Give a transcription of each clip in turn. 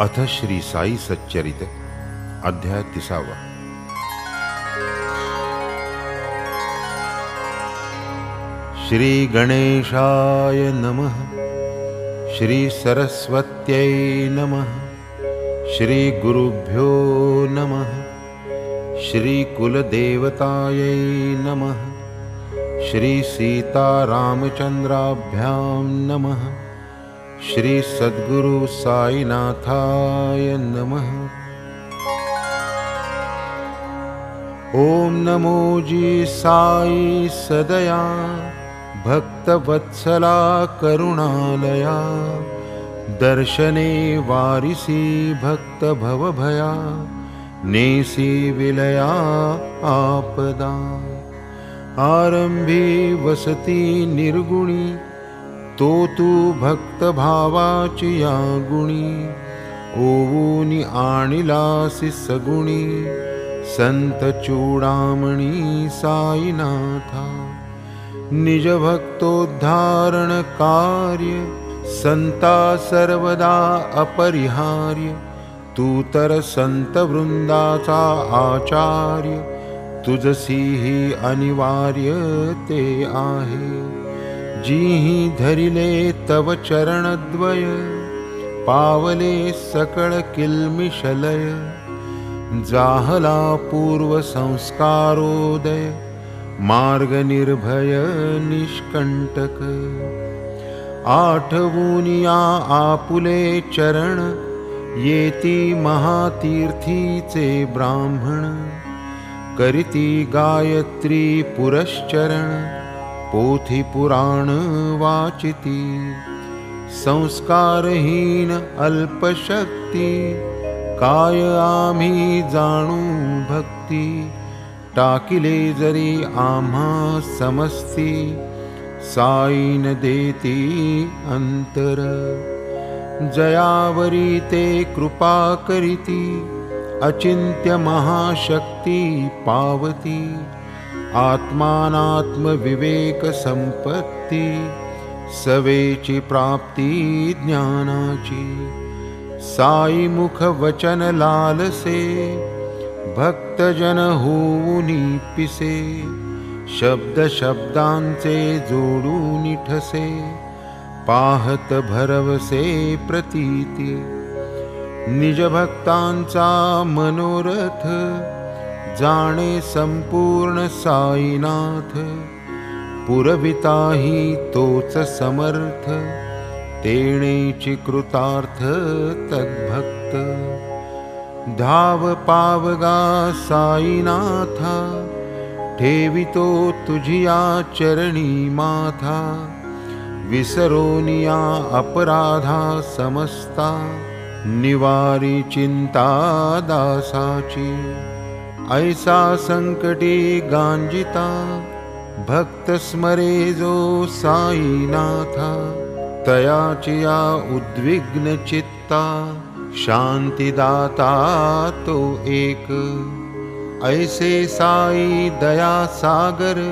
अथ श्री साई सच्चरित अध्याय तिसावा। श्री गणेशाय नमः श्री सरस्वत्यै नमः श्री गुरुभ्यो नमः श्री कुलदेवतायै नमः श्री सीतारामचन्द्राभ्यां नमः श्री सद्गुरु साईनाथाय नमः। ॐ नमो जी साई सदया भक्तवत्सला करुणालया दर्शने वारिसी भक्तभवभया नेसी विलया आपदा। आरम्भे वसति निर्गुणी तो तू भक्तभावाची या गुणी। ओवूनि आणिलासि सगुणी। संत चूडामणी साईनाथा। निजभक्तोद्धारण कार्य संता सर्वदा अपरिहार्य। तू तर संतवृन्दाचा आचार्य। तुझसी अनिवार्य ते आहे जीहि धरिले तव चरणद्वय पावले सकळ किल्मिशलय। जाहला पूर्वसंस्कारोदय मार्गनिर्भय निष्कण्टक आठवूनिया आपुले चरण येती महातीर्थीचे ब्राह्मण। करिती गायत्री पुरश्चरण पोथी पुराण वाचिती संस्कारहीन अल्पशक्ती काय आम्ही जाणू भक्ती टाकिले जरी आम्हा समस्ती साईन देती अंतर. जयावरी ते कृपा करीती अचिंत्य महाशक्ती पावती आत्मानात्मविवेकसम्पत्ति सवेचि प्राप्ति ज्ञानाची। साईमुखवचन लालसे भक्तजन होऊनी पिसे शब्दशब्दांचे जोडूनि ठसे पाहत भरवसे प्रतीति। निजभक्तांचा मनोरथ जाणे संपूर्ण साईनाथ पुरविताही तोच समर्थ तेणेची कृतार्थ तद्भक्त. धाव पावगा साईनाथा ठेवितो तुझिया चरणी माथा. विसरोनिया अपराधा समस्ता निवारी चिंता दासाची ऐसा संकटी गांजिता भक्त स्मरे जो साईनाथा तयाचिया उद्विग्न चित्ता शांतिदाता तो एक। ऐसे साई दया सागर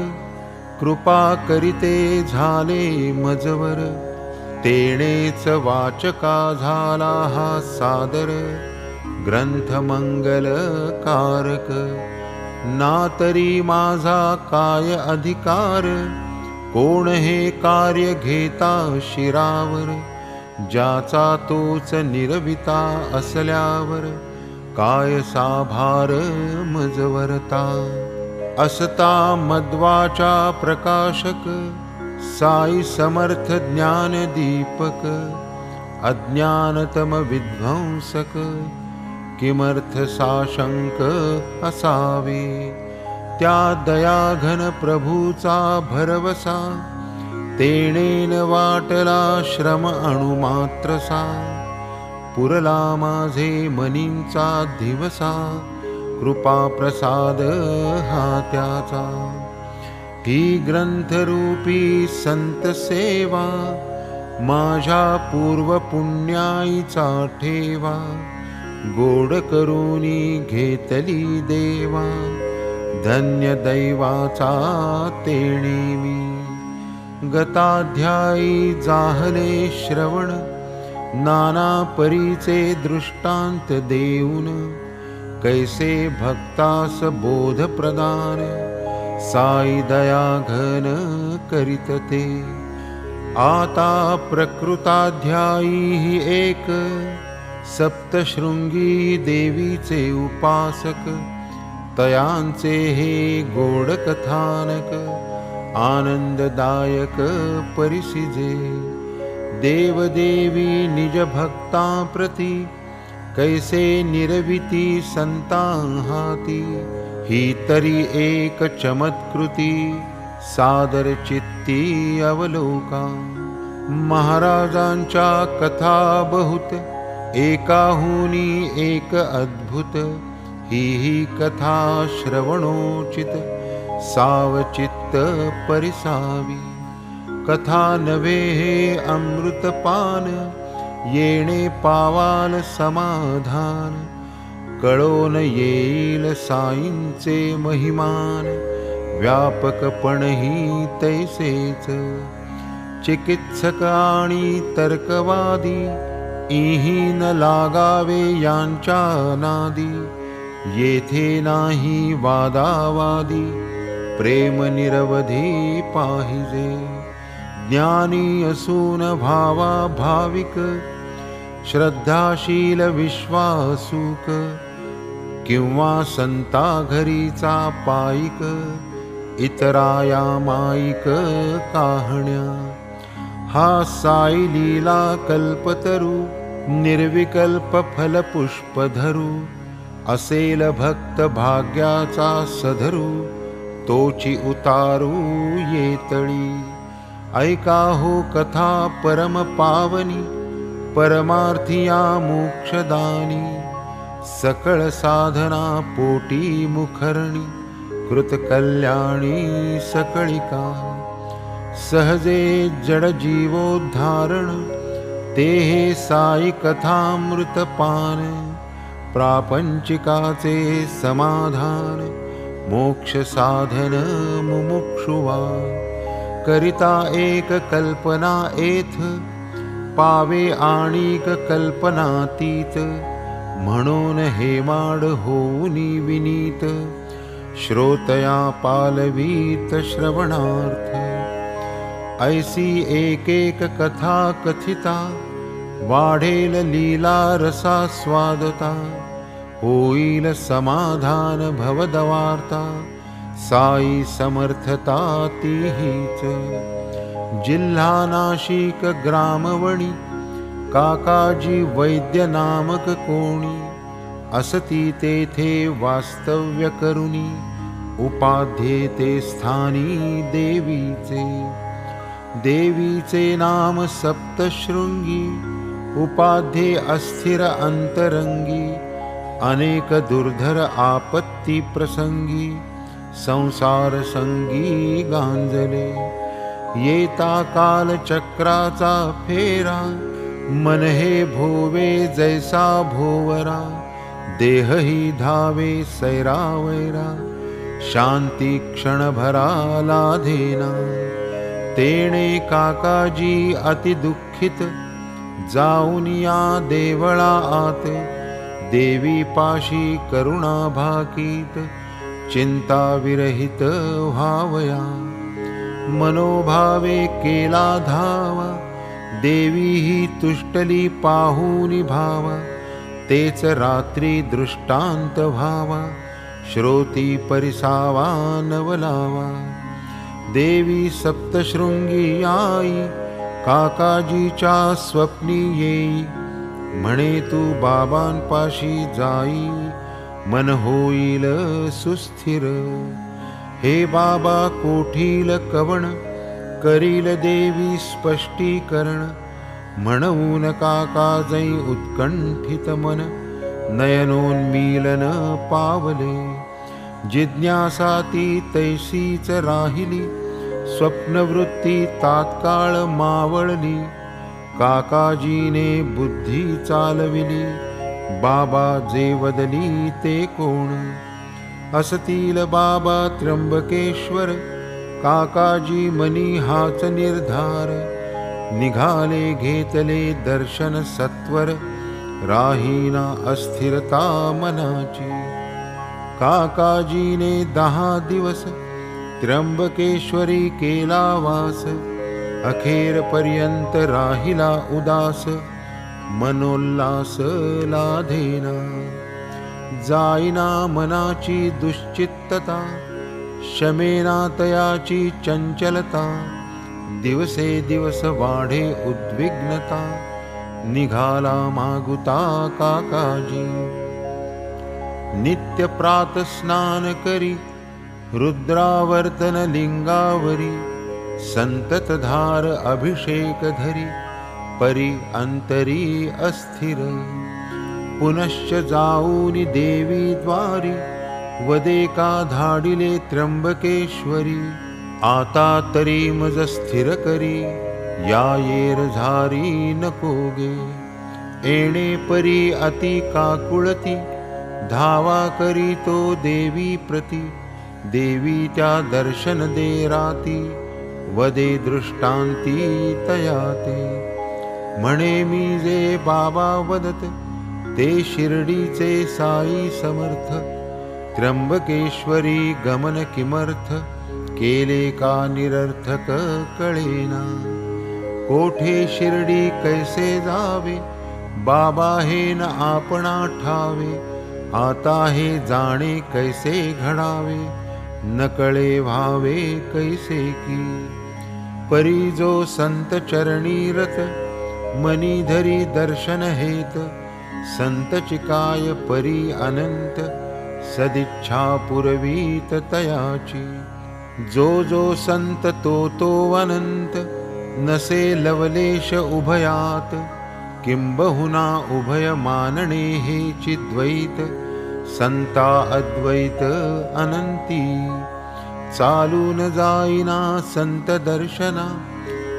कृपा करिते झाले मजवर तेणेच वाचका झाला हा सादर माझा काय अधिकार? कोण हे कार्य घेता शिरावर? ज्याचा तोच निरविता असल्यावर काय साभार मजवरता? असता मद्वाचा प्रकाशक साई समर्थ ज्ञान दीपक अज्ञानतम विध्वंसक किमर्थ साशंक असावे? त्या दयाघन प्रभूचा भरवसा तेणेन वाटला श्रम अणुमात्रसा पुरला माझे मनींचा दिवसा कृपा प्रसाद हा त्याचा. ही ग्रंथरूपी संत सेवा माझ्या पूर्वपुण्याईचा ठेवा गोड करून घेतली देवा धन्य दैवाचा तेणे मी. गताध्यायी जाहले श्रवण नाना परीचे दृष्टांत देऊन कैसे भक्तास बोध प्रदान साई दया घन करीत ते. आता प्रकृताध्यायी एक सप्तशृंगी देवीचे उपासक, तयांचे हे गोड कथानक आनंददायक परिसिजे, देवदेवी निज भक्ता प्रती कैसे निरविती संताहाती ही तरी एक चमत्कृती, सादर चित्ती अवलोका। महाराजांच्या कथा बहुत एकाहुनी एक अद्भुत ही ही कथा श्रवणोचित सावचित्त परिसावी। कथा नवे हे अमृतपान येणे पावाल समाधान। कळोन येईल साईंचे महिमान व्यापकपणही तैसेच। चिकित्सक आणि तर्कवादी इही न लागावे यांच्या नादी येथे नाही वादावादी प्रेम निरवधी पाहिजे. ज्ञानी असून भावा भाविक श्रद्धाशील विश्वासूक किंवा संता घरीचा पायिक इतराया माईक काहण्या. हा साई लीला कल्पतरू निर्विकल्प फलपुष्पधरू असेल भक्त भाग्याचा सधरू तोची उतारू येतळी ऐका हो कथा परम पावनी परमार्थिया मोक्षदानी सकळ साधना पोटी मुखरणी कृतकल्याणी सकळिका सहजे जडजीवोद्धारण ते हे साई कथामृतपान प्रापञ्चिकाचे समाधान मोक्षसाधन मुमुक्षुवा। करिता एक कल्पना एथ पावे आणिक कल्पनातीत म्हणून हेमाड होऊनी विनीत श्रोतया पालवीत श्रवणार्थ। ऐसी एक एक कथा कथिता वाढेल लीला रसा स्वादता होईल समाधान भवदवार्ता साई समर्थता तीहीच. जिल्हा नाशिक ग्रामवणी काकाजी वैद्य नामक कोणी असती तेथे वास्तव्य करुणी उपाध्ये ते स्थानी देवीचे. देवीचे नाम सप्तशृंगी उपाध्ये अस्थिर अंतरंगी अनेक दुर्धर आपत्ती प्रसंगी संसार संगी गांजले येता कालचक्राचा फेरा मन हे भोवे जैसा भोवरा देह ही धावे सैरावैरा शांती क्षणभरा लाधेना तेणे काकाजी अतिदुःखित जाऊन या देवळा आत. देवी पाशी करुणा भाकीत चिंता विरहित व्हावया. मनोभावे केला धावा देवी ही तुष्टली पाहूनी भावा. तेच रात्री दृष्टांत व्हावा श्रोती परिसावा नवलावा. देवी सप्तशृंगी आई येई म्हणे तू बाबांपाशी जाई मन होईल सुस्थिर. हे बाबा कोठील कवण करील देवी स्पष्टीकरण. म्हणून काका जै उत्कंठित मन नयनोन्मीलन पावले. जिज्ञासा ती तैसीच राहिली स्वप्नवृत्ती तात्काळ मावळली. काकाजीने बुद्धी चालविली. बाबा जे वदली ते कोण? असतील बाबा त्र्यंबकेश्वर. काकाजी मनी हाच निर्धार. निघाले घेतले दर्शन सत्वर. राहीना अस्थिरता मनाची. काकाजीने दहा दिवस त्र्यंबकेश्वरी केला वास अखेरपर्यंत राहिला लाधेना जाईना मनाची दुश्चित्तता शमेना तयाची चंचलता दिवसे दिवस वाढे उद्विग्नता निघाला मागुता काकाजी। नित्य प्रात स्नान करी रुद्रावर्तन लिंगावरी संततधार अभिषेक धरी परी अंतरी अस्थिर। पुनश्च जाऊनि देवी द्वारी वदे का धाडिले त्र्यंबकेश्वरी आता तरी मज स्थिर करी या येर झारी नकोगे। एणे परी अति काकुळती धावा करी तो देवी प्रती देवी त्या दर्शन दे राती वदे दृष्टांती तयाते. म्हणे मी जे बाबा वदत ते शिर्डीचे साई समर्थ. त्र्यंबकेश्वरी गमन किमर्थ केले का निरर्थक कळेना. कोठे शिर्डी कैसे जावे बाबा हे न आपणा ठावे. आता हे जाणे कैसे घडावे नकळे व्हावे कैसे की? परी जो संत चरणी रत मनी धरी दर्शन हेत। संत चिकाय परी अनंत सदिच्छा पुरवीत तयाची। जो जो संत तो तो अनंत नसे लवलेश उभयात। किंबहुना उभय मानणे हे चिद्वैत संता अद्वैत अनंती। चालून जाईना संत दर्शना।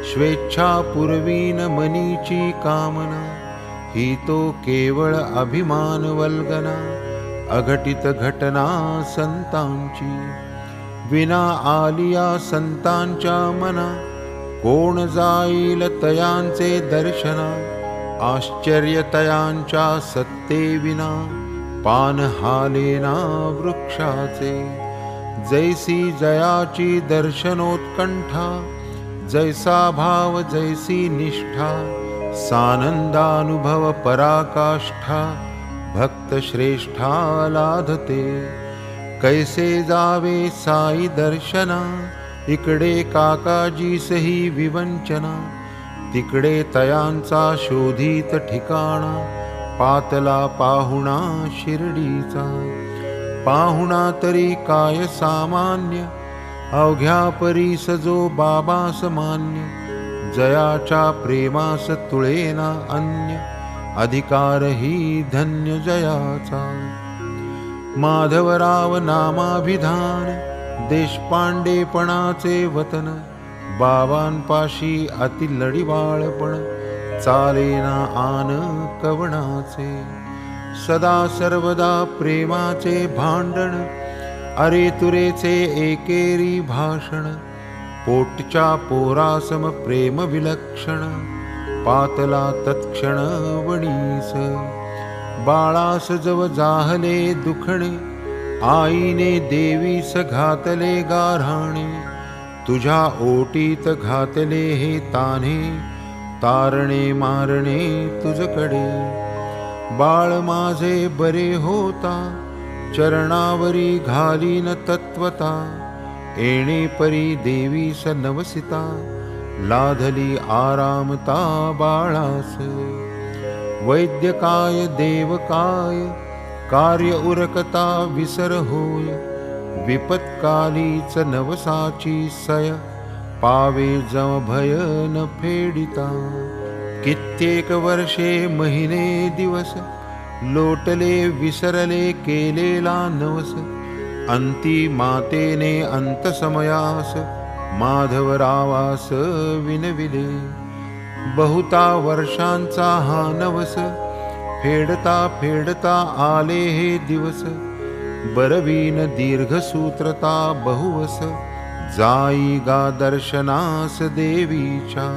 स्वेच्छा पूर्वीन मनीची कामना। ही तो केवळ अभिमान वल्गना। अघटित घटना संतांची। विना आलिया संतांच्या मना। कोण जाईल तयांचे दर्शना। आश्चर्य तयांच्या सत्ते विना पान हालेना वृक्षाचे जैसी जयाची दर्शनोत्कंठा जैसा भाव जैसी निष्ठा सानंदानुभव पराकाष्ठा भक्तश्रेष्ठा लाधते कैसे जावे साई दर्शना इकडे काकाजी सही तिकडे तयांचा शोधित ठिकाणा पातला पाहुणा शिर्डीचा. पाहुणा तरी काय सामान्य? अवघ्या परीस जो बाबास मान्य. जयाच्या प्रेमास तुळेना अन्य. अधिकार ही धन्य जयाचा. माधवराव नामाभिधान. देशपांडेपणाचे वतन. बाबांपाशी अति लढीवाळपण. चालेना आन कवणाचे? सदा सर्वदा प्रेमाचे भांडण अरे तुरेचे एकेरी भाषण पोटच्या पोरासम प्रेम विलक्षण पातला तत्क्षण वणीस. बाळास जव जाहले दुखणे आईने देवीस घातले गाराणे तुझ्या ओटीत घातले हे ताने तारणे मारणे तुझकडे. बाळ माझे बरे होता चरणावरी तत्वता. एणे परी देवी स नवसिता लाधली आरामता बाळास. वैद्यकाय देवकाय कार्य उरकता विसर होय. विपत्कालीच नवसाची सय पावे जम भय न फेडिता. कित्येक वर्षे महिने दिवस लोटले विसरले केलेला नवस. अंती मातेने अंतसमयास माधवरावास विनविले. बहुता वर्षांचा हा नवस फेडता फेडता आले हे दिवस. बरवीन दीर्घसूत्रता बहुवस दर्शनास देवीच्या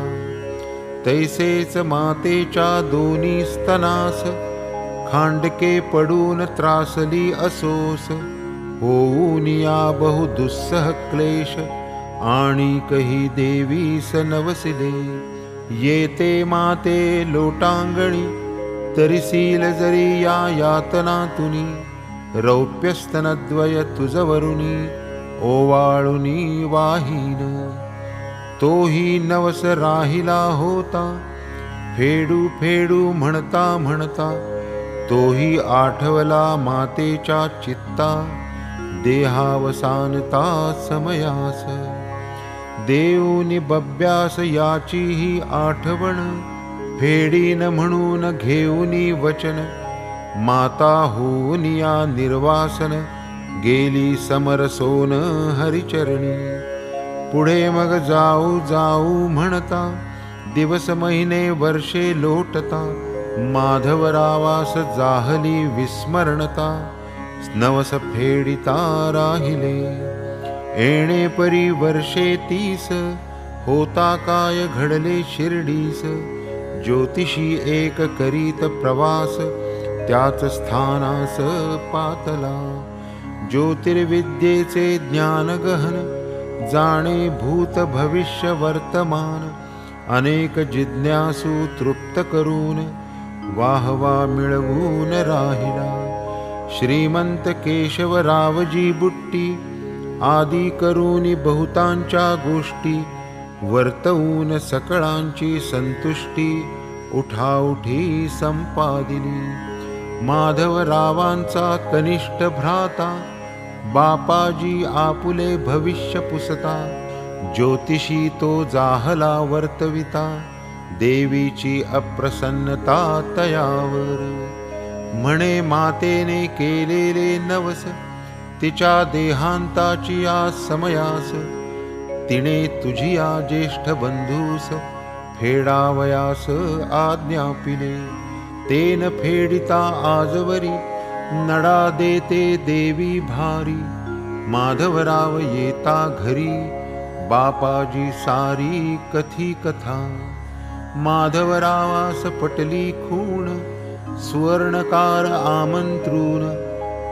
तैसेच मातेच्या दोन्ही स्तनास खांडके पडून त्रासली असोस होऊन या बहु दुस्सह क्लेश आणि कही देवीस नवसिले येते माते लोटांगणी तरिसील जरी या यातना तुनी रौप्यस्तनद्वय तुझवरुनी ओवाळुनी वाहीन तोही नवस राहिला होता. फेडू फेडू म्हणता म्हणता तोही आठवला मातेच्या चित्ता. देहावसानता समयास देऊनी बब्यास याचीही आठवण. फेडीन म्हणून घेऊनी वचन माता होऊन या निर्वासन गेली समरसोन हरिचरणी. पुढे मग जाऊ जाऊ म्हणता दिवस महिने वर्षे लोटता. माधवरावास जाहली विस्मरणता नवस फेडिता राहिले. येणे परी वर्षे तीस होता काय घडले शिर्डीस. ज्योतिषी एक करीत प्रवास त्याच स्थानास पातला. ज्योतिर्विद्येचे ज्ञान गहन जाणे भूत भविष्य वर्तमान अनेक जिज्ञासू तृप्त करून वाहवा मिळवून राहिला. श्रीमंत केशवरावजी बुट्टी आदी करून बहुतांच्या गोष्टी वर्तवून सकळांची संतुष्टी उठाउठी संपादिली माधवरावांचा कनिष्ठ भ्राता बापाजी आपुले भविष्य पुसता ज्योतिषी तो जाहला वर्तविता देवीची अप्रसन्नता तयावर. म्हणे मातेने केलेले नवस तिच्या देहांताची या समयास. तिने तुझिया ज्येष्ठ बंधूस फेडावयास आज्ञापिले. तेन फेडिता आजवरी नडा देते देवी भारी माधवराव येता घरी बापाजी सारी कथी कथा। माधवरावास पटली खूण सुवर्णकार आमंत्रून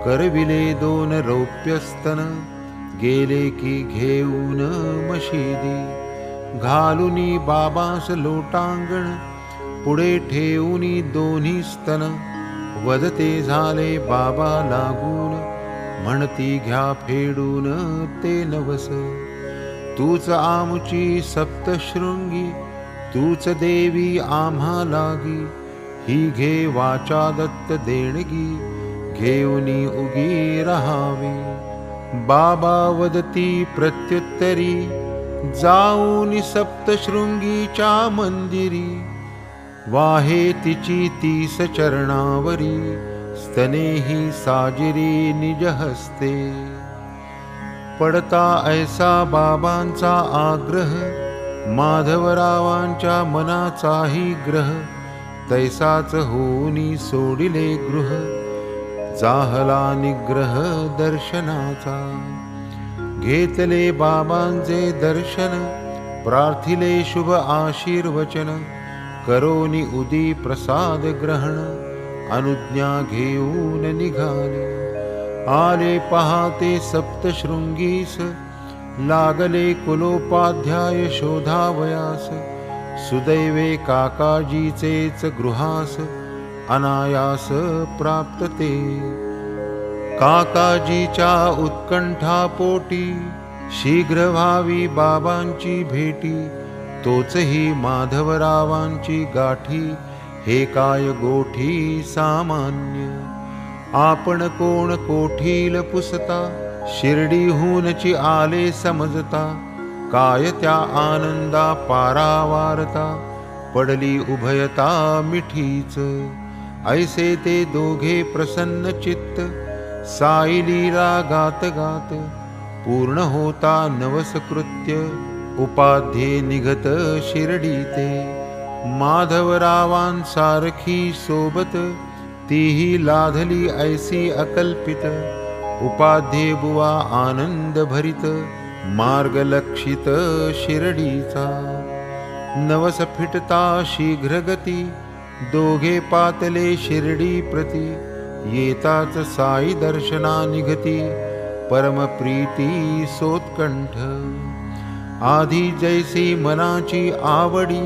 करविले दोन रौप्यस्तन गेले की घेऊन मशिदी। घालुनी बाबास लोटांगण पुढे ठेवूनी दोन्ही स्तन वदते झाले बाबा लागून. म्हणती घ्या फेडून ते नवस. तूच आमची सप्तशृंगी तूच देवी आम्हा लागी. ही घे वाचा दत्त देणगी घेऊनी उगी राहावी. बाबा वदती प्रत्युत्तरी जाऊनी सप्तशृंगीच्या मंदिरी. वाहे तिची तीस चरणावरी स्तनेही साजिरी निज हस्ते पडता ऐसा बाबांचा आग्रह माधवरावांच्या मनाचाही ग्रह तैसाच होऊनी सोडिले गृह जाहला निग्रह दर्शनाचा। घेतले बाबांचे दर्शन प्रार्थिले शुभ आशीर्वचन करोनी उदी प्रसाद ग्रहण अनुज्ञा घेऊन निघाले आले पहाते सप्तशृंगीस लागले कुलोपाध्याय शोधावयास। सुदैवे काकाजीचेच गृहास अनायास प्राप्तते। काकाजीच्या उत्कंठापोटी शीघ्र व्हावी बाबांची भेटी तोचही माधवरावांची गाठी. हे काय गोठी सामान्य? आपण कोण कोठील पुसता? शिर्डीहूनची आले समजता. काय त्या आनंदा पारावारता पडली उभयता मिठीच. ऐसे ते दोघे प्रसन्न चित्त. साईलीला गात गात. पूर्ण होता नवसकृत्य. उपाध्ये निघत शिर्डीते। सारखी सोबत तीही लाधली ऐसी अकल्पित। उपाध्ये बुवा आनंद भरित मार्ग लक्षित शिर्डीचा। नवस फिटता शीघ्रगती दोघे पातले शिर्डी प्रती। येताच साई दर्शना निघती परमप्रीती सोत्कंठ आधी जैसी मनाची आवडी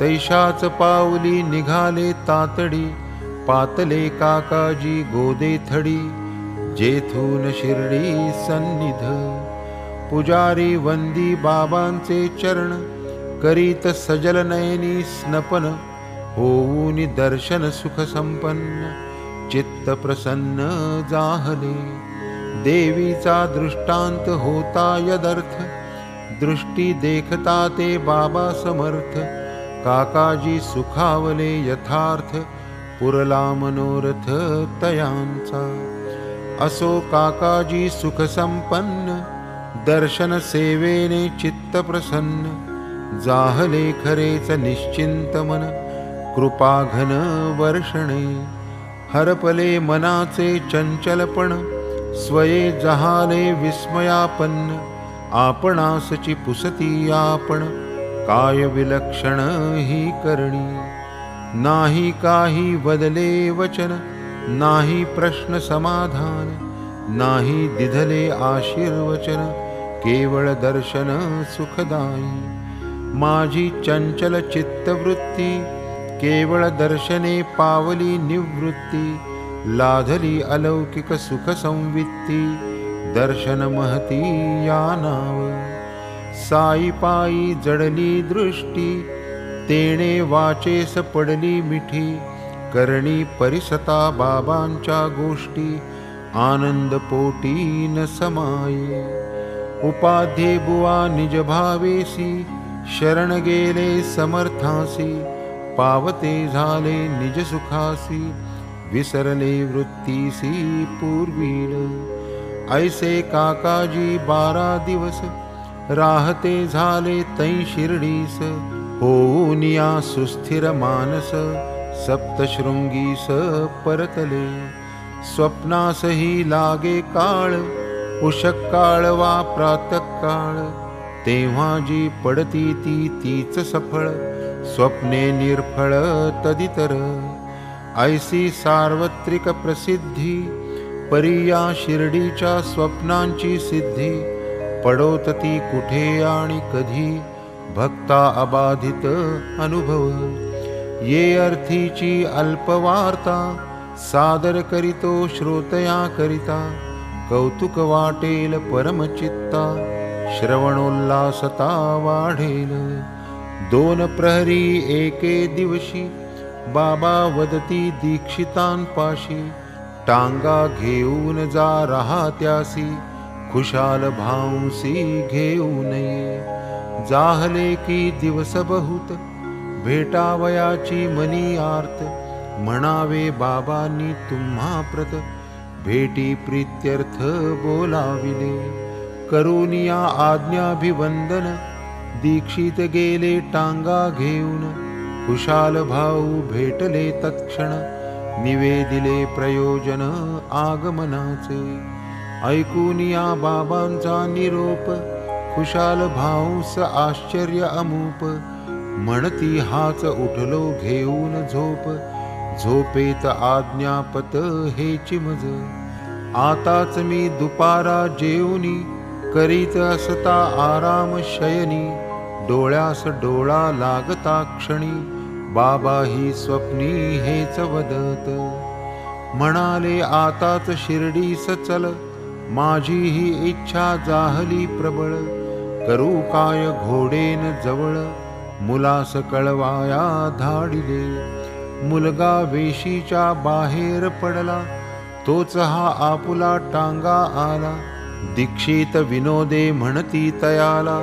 तैशाच पावली निघाले तातडी पातले काकाजी गोदे थडी जेथून शिर्डी सन्निध. पुजारी वंदी बाबांचे चरण करीत सजल नयनी स्नपन होऊन दर्शन सुख संपन्न चित्त प्रसन्न जाहले. देवीचा दृष्टांत होता यदर्थ दृष्टी देखता ते बाबा समर्थ. काकाजी सुखावले यथार्थ पुरला मनोरथ तयांचा. असो काकाजी सुख संपन्न दर्शन सेवेने चित्त प्रसन्न. जाहले खरेच निश्चिंत मन कृपाघन वर्षणे. हरपले मनाचे चंचलपण स्वये जहाले विस्मयापन्न. आपणासची पुसती आपण. काय विलक्षण ही करणी? नाही काही बदले वचन नाही प्रश्न समाधान नाही दिधले आशीर्वचन केवळ दर्शन सुखदायी. माझी चंचल चित्तवृत्ती केवळ दर्शने पावली निवृत्ती लाधली अलौकिक सुख संवित्ती दर्शन महती जडली दृष्टी तेणे वाचेस पडली मिठी करणी परिसता बाबांच्या गोष्टी आनंद पोटी न समाये उपाध्ये बुवा निज भावेसी शरण गेले समर्थासी पावते झाले निज सुखासी विसरले वृत्तीसी पूर्वील ऐसे काकाजी बारा दिवस. राहते झाले तै शिर्डीस. होऊनिया सुस्थिर मानस. सप्तशृंगीस परतले. स्वप्नासही लागे काळ. उषक काळ वा प्रातकाळ तेव्हा जी पडती ती तीच सफळ. स्वप्ने निर्फळ तदितर. ऐसी सार्वत्रिक प्रसिद्धी. परिया शिर्डीच्या स्वप्नांची सिद्धी. पडोत ती कुठे आणि कधी? भक्ता अबाधित अनुभव. ये अर्थीची अल्पवार्ता सादर करीतो श्रोतया करिता. कौतुक वाटेल परमचित्ता श्रवणोल्लासता वाढेल. दोन प्रहरी एके दिवशी बाबा वदती दीक्षितांपाशी. टांगा घेऊन जा राहत्यासी खुशाल भाऊसी घेऊ नये जाहले की दिवस बहुत भेटावयाची मनी आर्त म्हणावे बाबांनी तुम्हा प्रत भेटी प्रीत्यर्थ बोलाविले. करुनिया आज्ञाभिवंदन दीक्षित गेले टांगा घेऊन खुशाल भाऊ भेटले तत्क्षण निवेदिले प्रयोजन आगमनाचे. ऐकून या बाबांचा निरोप खुशाल भाऊस आश्चर्य अमूप. म्हणती हाच उठलो घेऊन झोप झोपेत आज्ञापत हे चिमज. आताच मी दुपारा जेवनी करीत असता आराम शयनी. डोळ्यास डोळा लागता क्षणी. बाबा ही स्वप्नी हेच वदत. म्हणाले आताच शिर्डी चल. माझी ही इच्छा जाहली प्रबळ. करू काय घोडेन जवळ. मुलास कळवाया धाडिले. मुलगा वेशीच्या बाहेर पडला. तोच हा आपुला टांगा आला. दीक्षित विनोदे म्हणती तयाला.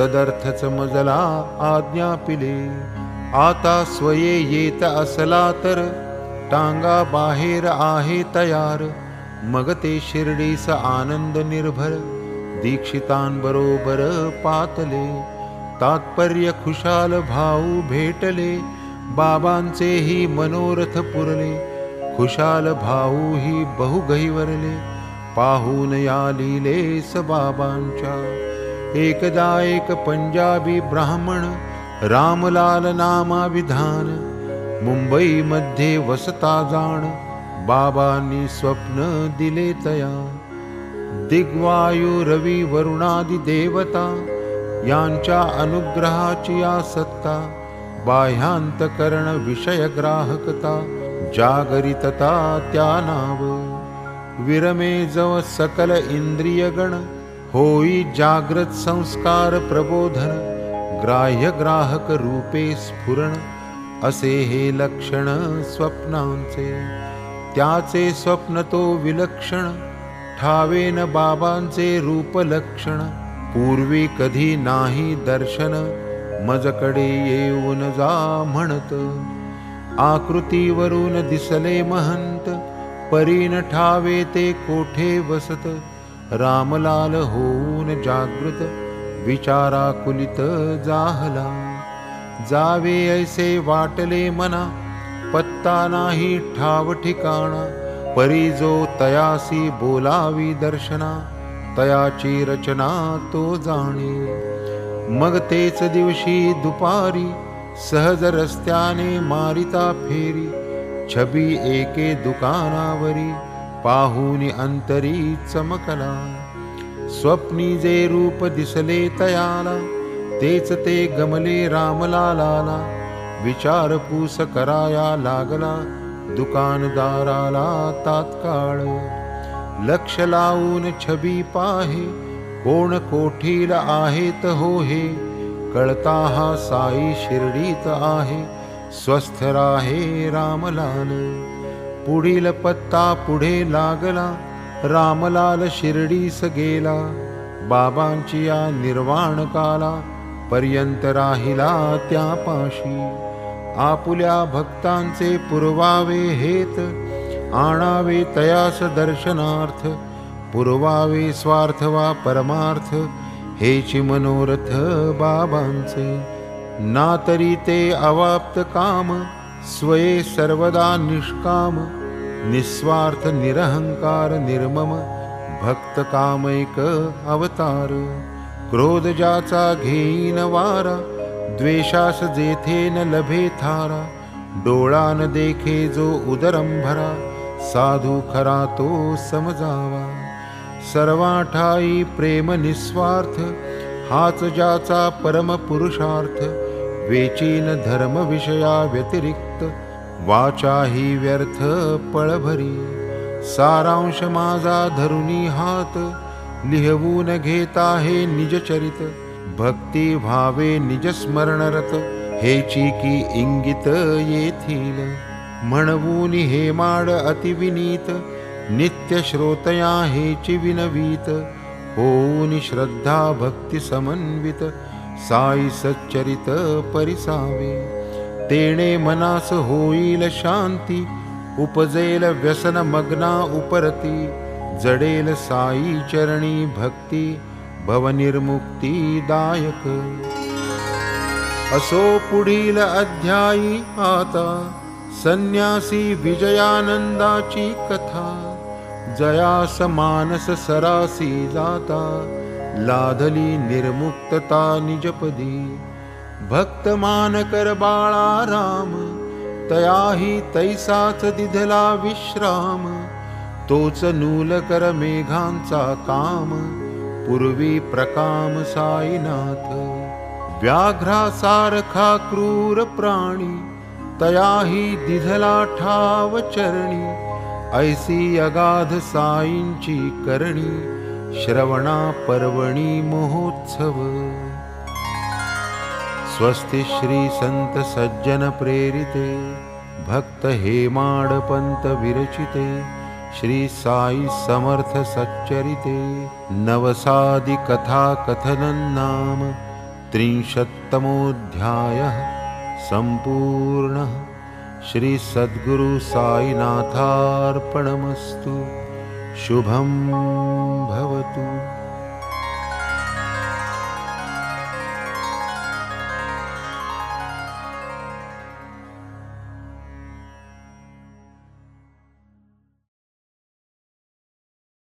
तदर्थच मजला आज्ञा पिले आता स्वये येत असला तर टांगा बाहेर आहे तयार. मग ते शिर्डीस आनंद निर्भर दीक्षितांबरोबर पातले. तात्पर्य खुशाल भाऊ भेटले बाबांचेही मनोरथ पुरले. खुशाल भाऊ ही बहु गहिवरले पाहून या लिलेस बाबांच्या. एकदा एक पंजाबी ब्राह्मण रामलाल नामाविधान मुंबईमध्ये वसता जाण बाबांनी स्वप्न दिले तया. दिग्वायू रवी वरुणादी देवता यांच्या अनुग्रहाची या सत्ता बाह्यांतकरण विषयग्राहकता जागरितता त्या नाव. विरमे जव सकल इंद्रियगण होई जागृत संस्कार प्रबोधन ग्राह्य ग्राहक रूपे स्फुरण असे हे लक्षण स्वप्नांचे। त्याचे स्वप्न तो विलक्षण ठावेन बाबांचे रूपलक्षण पूर्वी कधी नाही दर्शन मजकडे येऊन जा म्हणत। आकृतीवरून दिसले महंत परीन ठावे ते कोठे वसत रामलाल होऊन जागृत विचारा कुलित जाहला. जावे ऐसे वाटले मना पत्ता नाही ठाव ठिकाणा. परी जो तयासी बोलावी दर्शना तयाची रचना तो जाणे. मग तेच दिवशी दुपारी सहज रस्त्याने मारिता फेरी. छबी एके दुकानावरी पाहुनी अंतरी चमकला. स्वप्नी जे रूप दिसले तयाला तेच ते गमले रामलाला विचारपूस कराया लागला दुकानदाराला तात्काळ. लक्ष लावून छबी पाहे कोण कोठील आहेत हो हे? कळता हा साई शिर्डीत आहे स्वस्थ राहे रामलाल. पुढील पत्ता पुढे लागला रामलाल शिर्डीस गेला बाबांची या निर्वाण काला पर्यंत राहिला त्या पाशी. आपुल्या भक्तांचे पुरवावे हेत आणावे तयास दर्शनार्थ पुरवावे स्वार्थ वा परमार्थ हेची मनोरथ बाबांचे. ना तरी ते अवाप्त काम स्वये सर्वदा निष्काम निस्वार्थ निरहंकार निर्मम भक्त कामैक अवतार। क्रोध ज्याचा घेईन वारा द्वेषास जेथे न लभे थारा। डोळा न देखे जो उदरंभरा साधू खरा तो समजावा। सर्वाठाई प्रेम निस्वार्थ हाच ज्याचा परम पुरुषार्थ। वेचीन धर्म विषया व्यतिरिक्त वाचा ही व्यर्थ पळभरी. सारांश माझा धरुनी हात लिहवून घेता हे निजचरित भक्ती भावे निजस्मरणरत हेची की इंगित येथील. म्हणवून हे माड अतिविनीत नित्य श्रोतया हेची विनवीत. होऊन श्रद्धा भक्ती समन्वित साई सच्चरित परिसावे. तेणे मनास होईल शांती उपजेल व्यसन मग्ना उपरती जडेल साई चरणी भक्ती भवनिर्मुक्तीदायक असो पुढील अध्यायी आता संन्यासी विजयानंदाची कथा. जयास मानस सरासी जाता लाधली निर्मुक्तता निजपदी भक्त कर बाळा राम तयाही तैसाच दिधला विश्राम. तोच नूल कर मेघांचा काम पूर्वी प्रकाम साईनाथ. व्याघ्रासारखा क्रूर प्राणी तयाही दिधला ठाव चरणी. ऐसी अगाध साईंची करणी श्रवणा पर्वणी महोत्सव. स्वस्ति श्री संत सज्जन प्रेरिते भक्त हेमाडपंत विरचिते श्री साई समर्थ सच्चरिते नवसादि कथा कथनं नाम त्रिंशत्तमोऽध्यायः सम्पूर्णः श्रीसद्गुरुसायिनाथार्पणमस्तु शुभम्